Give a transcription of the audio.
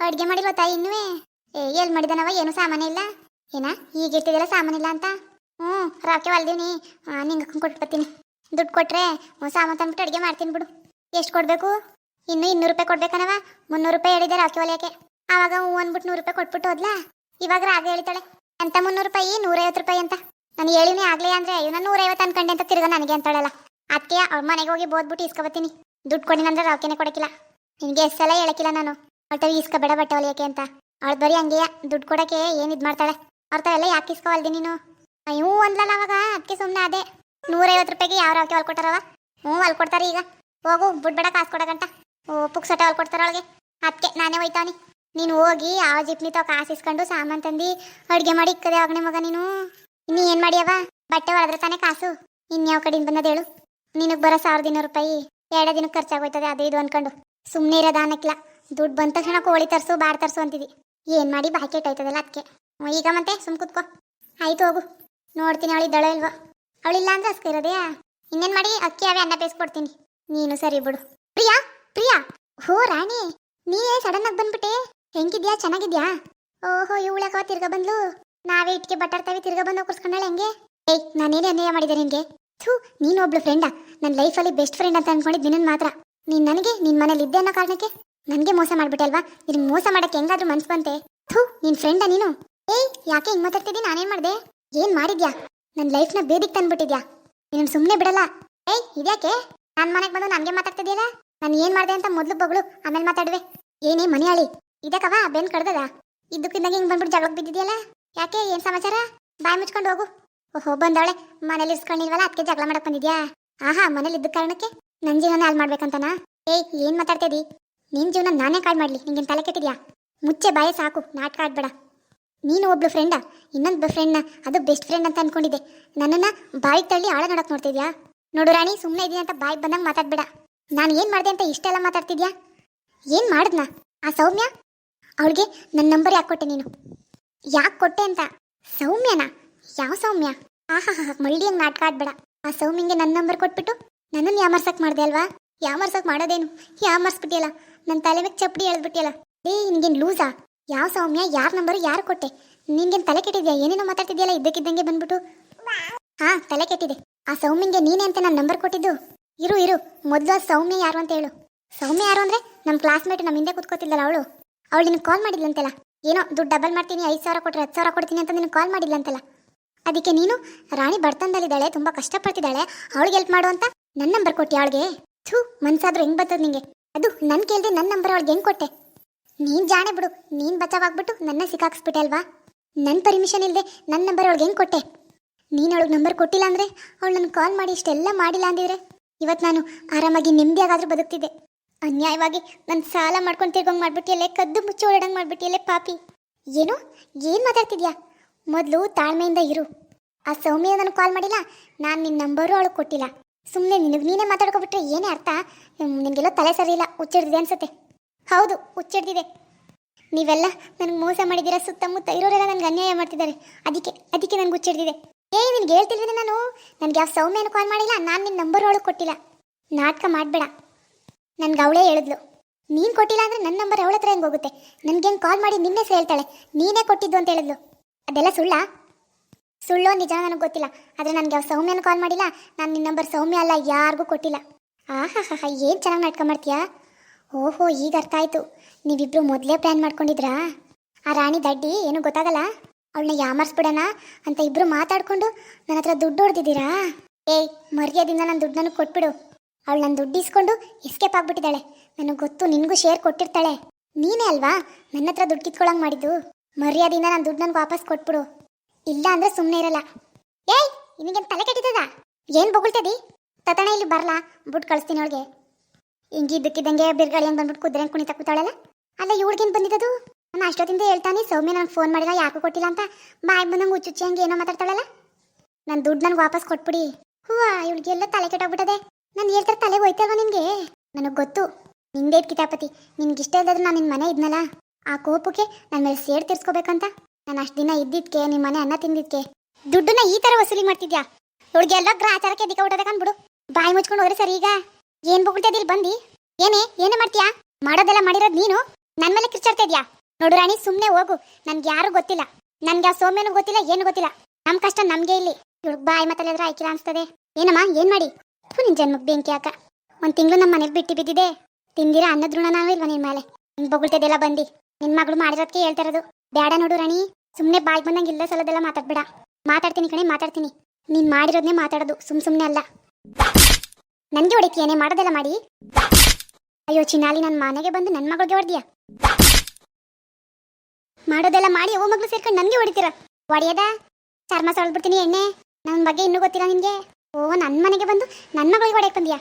ಅಡ್ಗೆ ಮಾಡಿಲ್ವ ತಾಯಿ ಇನ್ನೂ ಏ ಎಲ್ಲಿ ಮಾಡಿದನವ? ಏನು ಸಾಮಾನೇ ಇಲ್ಲ? ಏನ, ಈಗ ಸಾಮಾನ ಇಲ್ಲ ಅಂತ? ಹ್ಞೂ ರಾಕೆ ಹೊಲ್ದೀನಿ ನಿಂಗೆ ಕೊಟ್ಬಿಡ್ತೀನಿ ದುಡ್ಡು ಕೊಟ್ರೆ ಸಾಮಾನು ತಂದ್ಬಿಟ್ಟು ಅಡುಗೆ ಮಾಡ್ತೀನಿ ಬಿಡು. ಎಷ್ಟು ಕೊಡಬೇಕು? ಇನ್ನು ಇನ್ನೂರು ರೂಪಾಯಿ ಕೊಡ್ಬೇಕನವ? ಮುನ್ನೂರು ರೂಪಾಯಿ ಹೇಳಿದೆ ರಾಕೆ ಹೊಲಿಯಕ್ಕೆ. ಆವಾಗ ಹ್ಞೂ ಅಂದ್ಬಿಟ್ಟು ನೂರು ರೂಪಾಯಿ ಕೊಟ್ಬಿಟ್ಟು ಹೋದ್ಲಾ? ಇವಾಗ ರಾಗ ಹೇಳ್ತಾಳೆ ಎಂತ ಮುನ್ನೂರು ರೂಪಾಯಿ, ನೂರೈವತ್ತು ರೂಪಾಯಿ ಅಂತ. ನಾನು ಹೇಳಿನಿ ಆಗ್ಲೇ ಅಂದ್ರೆ ಇವ್ನ ನೂರೈವತ್ತು ಅನ್ಕಂಡೆ ಅಂತ ತಿರ್ಗ ನನಗೆ ಅಂತಾಳಲ್ಲ. ಅದಕ್ಕೆ ಅವ್ರ ಮನೆಗೆ ಹೋಗಿ ಬೋದ್ಬಿಟ್ಟು ಇಸ್ಕೊಬತ್ತೀನಿ. ದುಡ್ಡು ಕೊಡಿನಂದ್ರೆ ರಾಕಿನೇ ಕೊಡಕ್ಕಿಲ್ಲ. ನಿನಗೆ ಎಷ್ಟು ಸಲ ಹೇಳಕ್ಕಿಲ್ಲ ನಾನು. ಒಟ್ಟು ಇಸ್ಕೊಬೇಡ ಬಟ್ಟೆ ಹೊಲಿಯಕ್ಕೆ ಅಂತ. ಅವಳು ಬರೀ ಹಂಗೆಯ ದುಡ್ಡು ಕೊಡಕ್ಕೆ ಏನು ಇದು ಮಾಡ್ತಾಳೆ? ಅವ್ರ ಎಲ್ಲ ಯಾಕೆ ಇಸ್ಕೊವಲ್ದಿ ನೀನು? ಅಯ್ಯೂ ಒಂದ್ಲಲ್ಲ ಅವಾಗ ಅದಕ್ಕೆ ಸುಮ್ಮನೆ ಅದೇ. ನೂರೈವತ್ತು ರೂಪಾಯಿಗೆ ಯಾವ ಹೊಲ್ ಹೊಲ್ಕೊಟ್ಟಾರವ ಹ್ಞೂ ಹೊಲ್ಕೊಡ್ತಾರೆ ಈಗ. ಹೋಗು ಬಿಡ್ಬೇಡ ಕಾಸು ಕೊಡಗಂಟ ಓ, ಪುಕ್ಸಟ್ಟೆ ಹೊಲ್ಕೊಡ್ತಾರ ಅವಳಿಗೆ. ಅದಕ್ಕೆ ನಾನೇ ಹೋಯ್ತಾವನಿ ನೀನು ಹೋಗಿ, ಯಾವ ಜಿಪ್ನಿ ತಾವ ಕಾಸು ಇಸ್ಕೊಂಡು ಸಾಮಾನು ತಂದು ಅಡುಗೆ ಮಾಡಿ ಇಕ್ಕದೆ ಅವಾಗ ಮಗ ನೀನು. ಇನ್ನು ಏನು ಮಾಡಿಯವ? ಬಟ್ಟೆ ಹೊಡೆದ್ರೆ ತಾನೇ ಕಾಸು. ಇನ್ಯಾವ ಕಡೆಯಿಂದ ಬಂದದ ಹೇಳು. ನಿನಗೆ ಬರೋ ಸಾವಿರದ ಇನ್ನೂರು ರೂಪಾಯಿ, ಎರಡೇ ದಿನಕ್ಕೆ ಖರ್ಚಾಗೋಯ್ತದೆ ಅದು ಇದು ಅನ್ಕೊಂಡು. ಸುಮ್ಮನೆ ಇರೋದಾನಕ್ಕಿಲ್ಲ ದುಡ್ಡು ಬಂದ ತಕ್ಷಣ ಕೋಳಿ ತರಿಸು, ಬಾಡ್ ತರಿಸು ಅಂತಿದ್ದಿ ಏನು ಮಾಡಿ ಬಾಕಿ ಆಯ್ತದಲ್ಲ ಅದಕ್ಕೆ ಈಗ ಮತ್ತೆ ಸುಮ್ ಕೂತ್ಕೋ. ಆಯ್ತು ಹೋಗು. ನೋಡ್ತೀನಿ ಅವಳು ಇದ್ದಾಳೋ ಇಲ್ವೋ. ಅವಳಿಲ್ಲ ಅಂದ್ರೆ ಅಸ್ಕ ಇರೋದೆಯಾ ಇನ್ನೇನು ಮಾಡಿ? ಅಕ್ಕಿ, ಅವೇ ಅನ್ನ ಬೇಯಿಸ್ಕೊಡ್ತೀನಿ ನೀನು ಸರಿ ಬಿಡು. ಪ್ರಿಯಾ ಪ್ರಿಯಾ. ಹೋ, ರಾಣಿ. ನೀ ಸಡನ್ ಆಗಿ ಬಂದ್ಬಿಟ್ಟೆ? ಹೆಂಗಿದ್ಯಾ? ಚೆನ್ನಾಗಿದ್ಯಾ? ಓಹೋ ಇವಳಕ್ಕ ತಿರ್ಗ ಬಂದ್ಲು? ನಾವೇ ಇಟ್ಕೆ ಬಟ್ಟಾಡ್ತಾವೆ ತಿರ್ಗ ಬಂದು ಕೂರ್ಸ್ಕೊಂಡಾಳೆ ಹೆಂಗೆ? ಏಯ್, ನಾನೇನೇ ಅನ್ಯಾಯ ಮಾಡಿದೆ ನಿನ್ಗೆ? ಥೂ ನೀನು ಒಬ್ಳು ಫ್ರೆಂಡಾ ನನ್ನ ಲೈಫಲ್ಲಿ ಬೆಸ್ಟ್ ಫ್ರೆಂಡ್ ಅಂತ ಅನ್ಕೊಂಡಿದ್ದು ನಿನ್ನ ಮಾತ್ರ. ನೀನು ನನಗೆ ನಿನ್ನ ಮನೇಲಿ ಇದ್ದೆ ಅನ್ನೋ ಕಾರಣಕ್ಕೆ? ನನಗೆ ಮೋಸ ಮಾಡ್ಬಿಟ್ಟೆ ಅಲ್ವಾ? ನಿನ್ ಮೋಸ ಮಾಡಕ್ಕೆ ಹೆಂಗಾದ್ರೂ ಮನ್ಸ್ ಬಂತೆ. ಥೂ, ನಿನ್ ಫ್ರೆಂಡ ನೀನು? ಏಯ್ ಯಾಕೆ ಹಿಂಗ್ ಮಾತಾಡ್ತಿದ್ದಿ? ನಾನೇನ್ ಮಾಡ್ದೆ? ಏನ್ ಮಾಡಿದ್ಯಾ? ನನ್ನ ಲೈಫ್ನ ಬೇದಿಕ್ ತಂದ್ಬಿಟ್ಟಿದ್ಯಾ? ನೀನು ಸುಮ್ಮನೆ ಬಿಡಲ್ಲ. ಏಯ್, ಇದ್ಯಾಕೆ? ನನ್ನ ಮನೆಗೆ ಬಂದು ನನಗೆ ಮಾತಾಡ್ತಿದ್ಯಲ್ಲ ನಾನು ಏನ್ ಮಾಡ್ದೆ ಅಂತ ಮೊದ್ಲು ಬಗಳು, ಆಮೇಲೆ ಮಾತಾಡುವೆ. ಏನೇ ಮನೆಯಾಳಿ. ಇದಕ್ಕವ ಬೆನ್ ಕಡ್ದದ? ಇದ್ದಕ್ಕಿದ್ದಂಗೆ ಹಿಂಗ್ ಬಂದ್ಬಿಟ್ಟು ಜಗಳಕ್ಕೆ ಬಿದ್ದಿದ್ಯಲ್ಲ? ಯಾಕೆ, ಏನ್ ಸಮಾಚಾರ? ಬಾಯ್ ಮುಚ್ಕೊಂಡು ಹೋಗು. ಓಹೋ, ಬಂದವಳೆ, ಮನೇಲಿ ಇಸ್ಕೊಂಡಿಲ್ವಲ್ಲ ಅದಕ್ಕೆ ಜಗಳ ಮಾಡಕ್ ಬಂದಿದ್ಯಾ? ಆಹಾ, ಮನೇಲಿ ಇದ್ದ ಕಾರಣಕ್ಕೆ? ನನ್ ಜೀವನ ಹಾಳು ಮಾಡ್ಬೇಕಂತನಾ? ಏಯ್, ಏನ್ ಮಾತಾಡ್ತಿದಿ ನಿನ್ ಜೀವನ ನಾನೇ ಕಾಳು ಮಾಡಲಿ. ನಿಂಗೇನ್ ತಲೆ ಕೆಟ್ಟಿದ್ಯಾ? ಮುಚ್ಚೆ ಬಾಯ ಸಾಕು. ನಾಟಕ ಆಡ್ಬೇಡ. ನೀನು ಒಬ್ಳು ಫ್ರೆಂಡ ಇನ್ನೊಂದು ಫ್ರೆಂಡ್ನ ಅದು ಬೆಸ್ಟ್ ಫ್ರೆಂಡ್ ಅಂತ ಅನ್ಕೊಂಡಿದ್ದೆ. ನನ್ನನ್ನು ಬಾಯಿ ತಳ್ಳಿ ಆಳ ನೋಡಕ್ ನೋಡ್ತಿದ್ಯಾ? ನೋಡು ರಾಣಿ ಸುಮ್ಮನೆ ಇದೀನಿ ಅಂತ ಬಾಯಿ ಬಂದಂಗೆ ಮಾತಾಡ್ಬೇಡ. ನಾನು ಏನು ಮಾಡಿದೆ ಅಂತ ಇಷ್ಟೆಲ್ಲ ಮಾತಾಡ್ತಿದ್ಯಾ? ಏನು ಮಾಡಿದ್ನ? ಆ ಸೌಮ್ಯ? ಅವಳಿಗೆ ನನ್ನ ನಂಬರ್ ಯಾಕೆ ಕೊಟ್ಟೆ ನೀನು? ಯಾಕೆ ಕೊಟ್ಟೆ ಅಂತ? ಸೌಮ್ಯನಾ? ಯಾವ ಸೌಮ್ಯ? ಆಹಾ ಮಳ್ಳಿ ಹಂಗೆ ನಾಟಕ ಆಡ್ಬೇಡ. ಆ ಸೌಮ್ಯಂಗೆ ನನ್ನ ನಂಬರ್ ಕೊಟ್ಬಿಟ್ಟು ನನ್ನನ್ನು ಯಾಮರ್ಸಕ್ಕೆ ಮಾಡಿದೆ ಅಲ್ವಾ? ಯಾಮರ್ಸಕ್ಕೆ ಮಾಡೋದೇನು? ಯಾಮರ್ಸ್ಬಿಟ್ಟಿಯಲ್ಲ? ನನ್ನ ತಲೆ ಮೇಲೆ ಚಪ್ಪಡಿ ಎಳೆದ್ಬಿಟ್ಟಿಯಲ್ಲ ಏ ನಿನ್ಗೇನು ಲೂಸಾ? ಯಾವ ಸೌಮ್ಯ, ಯಾರ ನಂಬರ್, ಯಾರು ಕೊಟ್ಟೆ? ನಿನ್ಗೇನು ತಲೆ ಕೆಟ್ಟಿದ್ಯಾ? ಏನೇನೋ ಮಾತಾಡ್ತಿದ್ಯಲ್ಲ ಇದ್ದಕ್ಕಿದ್ದಂಗೆ ಬಂದ್ಬಿಟ್ಟು. ಹಾ, ತಲೆ ಕೆಟ್ಟಿದೆ. ಆ ಸೌಮ್ಯಂಗೆ ನೀನೇ ಅಂತ ನಾನು ನಂಬರ್ ಕೊಟ್ಟಿದ್ದು? ಇರು ಇರು, ಮೊದಲು ಆ ಸೌಮ್ಯ ಯಾರು ಅಂತ ಹೇಳು. ಸೌಮ್ಯ ಯಾರು ಅಂದ್ರೆ ನಮ್ಮ ಕ್ಲಾಸ್ಮೇಟ್ ನಮ್ಮ ಹಿಂದೆ ಕೂತ್ಕೋತಿದ್ದಲ್ಲ ಅವಳು. ಅವಳು ನಿನ್ನ ಕಾಲ್ ಮಾಡಿದ್ಲಂತೆಲ್ಲ. ಏನೋ ದುಡ್ಡು ಡಬಲ್ ಮಾಡ್ತೀನಿ, ಐದು ಸಾವಿರ ಕೊಟ್ಟರೆ ಹತ್ತು ಸಾವಿರ ಕೊಡ್ತೀನಿ ಅಂತ ನಿನ್ಗೆ ಕಾಲ್ ಮಾಡಿದ್ಲಂತೆಲ್ಲ. ಅದಕ್ಕೆ ನೀನು ರಾಣಿ ಬಡತನದಲ್ಲಿದ್ದಾಳೆ, ತುಂಬಾ ಕಷ್ಟಪಡ್ತಿದ್ದಾಳೆ, ಅವಳಿಗೆ ಹೆಲ್ಪ್ ಮಾಡು ಅಂತ ನನ್ನ ನಂಬರ್ ಕೊಟ್ಟಿ ಅವಳಿಗೆ? ಥೂ, ಮನ್ಸಾದ್ರೂ ಹೆಂಗ್ ಬರ್ತದೆ ನಿಂಗೆ? ಅದು ನನ್ ಕೇಳ್ದೆ ನನ್ನ ನಂಬರ್ ಅವಳಿಗೆ ಹೆಂಗ್ ಕೊಟ್ಟೆ? ನೀನ್ ಜಾಣೆ ಬಿಡು, ನೀನ್ ಬಚಾವಾಗ್ಬಿಟ್ಟು ನನ್ನ ಸಿಕ್ಕಾಕ್ಸ್ಬಿಟ್ಟೆ ಅಲ್ವಾ? ನನ್ನ ಪರ್ಮಿಷನ್ ಇಲ್ಲದೆ ನನ್ನ ನಂಬರ್ ಅವಳಿಗೆ ಹೆಂಗ್ ಕೊಟ್ಟೆ? ನೀನು ಅವಳಿಗೆ ನಂಬರ್ ಕೊಟ್ಟಿಲ್ಲ ಅಂದ್ರೆ ಅವಳು ನನ್ನ ಕಾಲ್ ಮಾಡಿ ಇಷ್ಟೆಲ್ಲ ಮಾಡಿಲ್ಲ ಅಂದಿದ್ರೆ ಇವತ್ತು ನಾನು ಆರಾಮಾಗಿ ನೆಮ್ಮದಿಯಾಗಾದ್ರೂ ಬದುಕ್ತಿದ್ದೆ. ಅನ್ಯಾಯವಾಗಿ ನನ್ನ ಸಾಲ ಮಾಡ್ಕೊಂಡು ತಿರ್ಗಂಗ್ ಮಾಡ್ಬಿಟ್ಟಿಯಲ್ಲೇ, ಕದ್ದು ಮುಚ್ಚಿ ಓಡಾಡಂಗ್ ಮಾಡ್ಬಿಟ್ಟಿಯಲ್ಲೇ ಪಾಪಿ. ಏನು? ಏನು ಮಾತಾಡ್ತಿದ್ಯಾ? ಮೊದಲು ತಾಳ್ಮೆಯಿಂದ ಇರು. ಆ ಸೌಮ್ಯ ನನಗೆ ಕಾಲ್ ಮಾಡಿಲ್ಲ, ನಾನು ನಿನ್ನ ನಂಬರು ಅವಳು ಕೊಟ್ಟಿಲ್ಲ. ಸುಮ್ಮನೆ ನಿನಗೆ ನೀನೇ ಮಾತಾಡ್ಕೊಬಿಟ್ರೆ ಏನೇ ಅರ್ಥ? ನಿನಗೆಲ್ಲ ತಲೆ ಸರಿ ಇಲ್ಲ ಹುಚ್ಚಿಡ್ದಿದೆ ಅನ್ಸುತ್ತೆ. ಹೌದು, ಹುಚ್ಚಿಡ್ದಿದೆ. ನೀವೆಲ್ಲ ನನಗೆ ಮೋಸ ಮಾಡಿದ್ದೀರಾ, ಸುತ್ತಮುತ್ತ ಇರೋರೆಲ್ಲ ನನಗೆ ಅನ್ಯಾಯ ಮಾಡ್ತಿದ್ದಾರೆ. ಅದಕ್ಕೆ ಅದಕ್ಕೆ ನನಗೆ ಹುಚ್ಚಿಡ್ದಿದೆ. ಏ, ನಿನ್ಗೆ ಹೇಳ್ತಿಲ್ವೇನೆ ನಾನು? ನನಗೆ ಯಾವ ಸೌಮ್ಯನ ಕಾಲ್ ಮಾಡಿಲ್ಲ, ನಾನು ನಿನ್ನ ನಂಬರ್ ಅವಳು ಕೊಟ್ಟಿಲ್ಲ. ನಾಟಕ ಮಾಡಬೇಡ. ನನ್ಗೆ ಅವಳೇ ಹೇಳಿದ್ಲು. ನೀನು ಕೊಟ್ಟಿಲ್ಲ ಅಂದರೆ ನನ್ನ ನಂಬರ್ ಅವಳ ಹತ್ರ ಹೆಂಗೆ ಹೋಗುತ್ತೆ? ನನಗೇನು ಕಾಲ್ ಮಾಡಿ ನಿನ್ನೆ ಹೇಳ್ತಾಳೆ? ನೀನೇ ಕೊಟ್ಟಿದ್ದು ಅಂತ ಹೇಳಿದ್ಲು. ಅದೆಲ್ಲ ಸುಳ್ಳ? ಸುಳ್ಳೋ ನಿಜ ನನಗೆ ಗೊತ್ತಿಲ್ಲ. ಆದರೆ ನನಗೆ ಯಾವ ಸೌಮ್ಯನ ಕಾಲ್ ಮಾಡಿಲ್ಲ. ನಾನು ನಿನ್ನ ನಂಬರ್ ಸೌಮ್ಯ ಅಲ್ಲ, ಯಾರಿಗೂ ಕೊಟ್ಟಿಲ್ಲ. ಆಹಾ ಹಾ ಹಾ ಏನು ಚೆನ್ನಾಗಿ ನಾಟಕ ಮಾಡ್ತೀಯಾ? ಓಹೋ, ಈಗ ಅರ್ಥ ಆಯಿತು. ನೀವಿಬ್ಬರು ಮೊದಲೇ ಪ್ಲ್ಯಾನ್ ಮಾಡ್ಕೊಂಡಿದ್ರಾ? ಆ ರಾಣಿ ದಡ್ಡಿ, ಏನು ಗೊತ್ತಾಗಲ್ಲ? ಅವಳನ್ನ ಯಾಮರ್ಸ್ಬಿಡೋಣ ಅಂತ ಇಬ್ಬರು ಮಾತಾಡ್ಕೊಂಡು ನನ್ನ ಹತ್ರ ದುಡ್ಡು ಹೊಡೆದಿದ್ದೀರಾ? ಏಯ್, ಮರ್ಯಾದಿಂದ ನನ್ನ ದುಡ್ಡನ್ನು ಕೊಟ್ಬಿಡು. ಅವಳು ನನ್ನ ದುಡ್ಡು ಇಸ್ಕೊಂಡು ಎಸ್ಕೇಪ್ ಆಗಿಬಿಟ್ಟಿದ್ದಾಳೆ. ನನಗೆ ಗೊತ್ತು ನಿನಗೂ ಶೇರ್ ಕೊಟ್ಟಿರ್ತಾಳೆ. ನೀನೇ ಅಲ್ವಾ? ನನ್ನ ಹತ್ರ ದುಡ್ಡು ಕಿತ್ಕೊಳ್ಳಂಗೆ ಮಾಡಿದ್ದು. ಮರ್ಯಾದಿಂದ ನನ್ನ ದುಡ್ಡು ನನಗೆ ವಾಪಸ್ ಕೊಟ್ಬಿಡು. ಇಲ್ಲ ಅಂದ್ರೆ ಸುಮ್ಮನೆ ಇರಲ್ಲ. ಏಯ್, ನಿನಗೇನು ತಲೆ ಕೆಟ್ಟಿದ್ದದ ಏನು ಬೊಗಳ್ತದಿ? ತತಣ ಇಲ್ಲಿ ಬರಲಾ? ಬುಟ್ ಕಳಿಸ್ತೀನಿ ಅವಳಿಗೆ. ಹಿಂಗಿದ್ದಕ್ಕಿದ್ದಂಗೆ ಬಿರ್ಗಾಳಿ ಅಂತ ಬಂದ್ಬಿಟ್ಟು ಕುದುರೆ ಕುಣಿತ ಕೂತಾಳಲ್ಲ? ಅಲ್ಲ ಇವಳಿಗೇನು ಬಂದಿದ್ದದು? ನಾನು ಅಷ್ಟೊತ್ತಿಂದ ಹೇಳ್ತಾನೆ, ಸೌಮ್ಯ ನನಗೆ ಫೋನ್ ಮಾಡಿಲ್ಲ, ಯಾಕೂ ಕೊಟ್ಟಿಲ್ಲ ಅಂತ. ಬಾಯ್ ಬಂದಂಗೆ ಹುಚ್ಚುಚ್ಚಿ ಹಂಗೆ ಏನೋ ಮಾತಾಡ್ತಾಳಲ್ಲ? ನನ್ನ ದುಡ್ಡು ನನಗೆ ವಾಪಸ್ ಕೊಟ್ಬಿಡಿ. ಹೂವ, ಇವಳಿಗೆಲ್ಲ ತಲೆ ಕೆಟ್ಟೋಗ್ಬಿಟ್ಟದೆ. ನಾನು ಹೇಳ್ತಾರೆ ತಲೆಗೆ ಹೋಯ್ತಲ್ವ ನಿನಗೆ? ನನಗೆ ಗೊತ್ತು. ನಿಂದೇ ಕಿತಾಪತಿ. ನಿನ್ಗೆ ಇಷ್ಟ ಇಲ್ಲದ್ರೆ ನಾನು ನಿನ್ನ ಮನೆ ಇದ್ನಲ್ಲ? ಆ ಕೋಪಕ್ಕೆ ನನ್ನ ಮೇಲೆ ಸೇಡ್ ತೀರ್ಸ್ಕೋಬೇಕಂತ. ನಾನು ಅಷ್ಟು ದಿನ ಇದ್ದಿದ್ಕೆ ನಿಮ್ಮ ಮನೆ ಅನ್ನ ತಿಂದಿದ್ಕೆ. ದುಡ್ಡನ್ನ ಈ ಥರ ವಸೂಲಿ ಮಾಡ್ತಿದ್ಯಾ? ಹುಡುಗಿ ಎಲ್ಲ ಗ್ರಾಚಾರಕ್ಕೆ ದಿಕ್ಕ ಊಟದ ಬಿಡು ಬಾಯಿ ಮುಚ್ಕೊಂಡು ಹೋದ್ರೆ ಸರಿ ಈಗ. ಏನ್ ಇಲ್ಲಿ ಬಂದಿ? ಏನೇ ಏನೇ ಮಾಡ್ತೀಯಾ? ಮಾಡೋದೆಲ್ಲ ಮಾಡಿರೋದು ನೀನು? ನನ್ನ ಮೇಲೆ ಕಿರ್ಚಾಡ್ತಾ ಇದ್ಯಾ? ನೋಡು ರಾಣಿ, ಸುಮ್ನೆ ಹೋಗು. ನನ್ಗೆ ಯಾರು ಗೊತ್ತಿಲ್ಲ. ನನ್ಗೆ ಯಾವ ಸೌಮ್ಯನೂ ಗೊತ್ತಿಲ್ಲ, ಏನು ಗೊತ್ತಿಲ್ಲ. ನಮ್ ಕಷ್ಟ ನಮ್ಗೆ ಇಲ್ಲಿ. ಹುಡುಗ ಬಾಯಿ ಮಾತಲ್ಲಿದ್ರೆ ಆಯ್ಕಿಲ್ಲ ಅನ್ಸ್ತದೆ ಏನಮ್ಮ, ಏನ್ ಮಾಡಿ? ಥು, ನಿನ್ ಜನ್ಮಕ್ ಬೆಂಕಿ ಹಾಕ. ಒಂದ್ ತಿಂಗಳು ನಮ್ಮ ಮನೇಲಿ ಬಿಟ್ಟು ಬಿದ್ದಿದೆ. ತಿಂದಿರ ಅನ್ನದ ನಾವು ಇಲ್ವಾ ನಿನ್ ಮೇಲೆ? ನಿನ್ ಬಗುಳ್ತದೆಲ್ಲ ಬಂದಿ. ನಿನ್ನ ಮಗಳು ಮಾಡಿರೋದಕ್ಕೆ ಹೇಳ್ತಾ ಇರೋದು. ಬೇಡ ನೋಡು ರಾಣಿ. ಸುಮ್ನೆ ಬಾಯ್ ಬಂದಂಗೆ ಇಲ್ಲ ಸಲದೆಲ್ಲ ಮಾತಾಡ್ಬೇಡ. ಮಾತಾಡ್ತೀನಿ ಕಣೆ, ಮಾತಾಡ್ತೀನಿ. ನೀನ್ ಮಾಡಿರೋದ್ನೇ ಮಾತಾಡೋದು, ಸುಮ್ ಸುಮ್ನೆ ಅಲ್ಲ. ನನ್ಗೆ ಹೊಡಿತೀಯನೇ ಮಾಡೋದೆಲ್ಲ ಮಾಡಿ? ಅಯ್ಯೋ ಚಿನ್ನಾಲಿ ನನ್ನ ಮನೆಗೆ ಬಂದು ನನ್ನ ಮಗಳಿಗೆ ಹೊಡೆದಿಯಾ? ಮಾಡೋದೆಲ್ಲ ಮಾಡಿ ಓ ಮಗಳು ಸೇರ್ಕೊಂಡು ನನಗೆ ಹೊಡಿತೀರ? ಹೊಡೆಯದ? ಚರ್ಮ ಸೊಳ್ಬಿಡ್ತೀನಿ ಎಣ್ಣೆ. ನನ್ನ ಬಗ್ಗೆ ಇನ್ನೂ ಗೊತ್ತಿಲ್ಲ ನಿನ್ಗೆ. ಓ ನನ್ನ ಮನೆಗೆ ಬಂದು ನನ್ನ ಮಗಳಿಗೆ ಹೊಡೆಯಕ್ಕೆ ಬಂದಿಯಾ?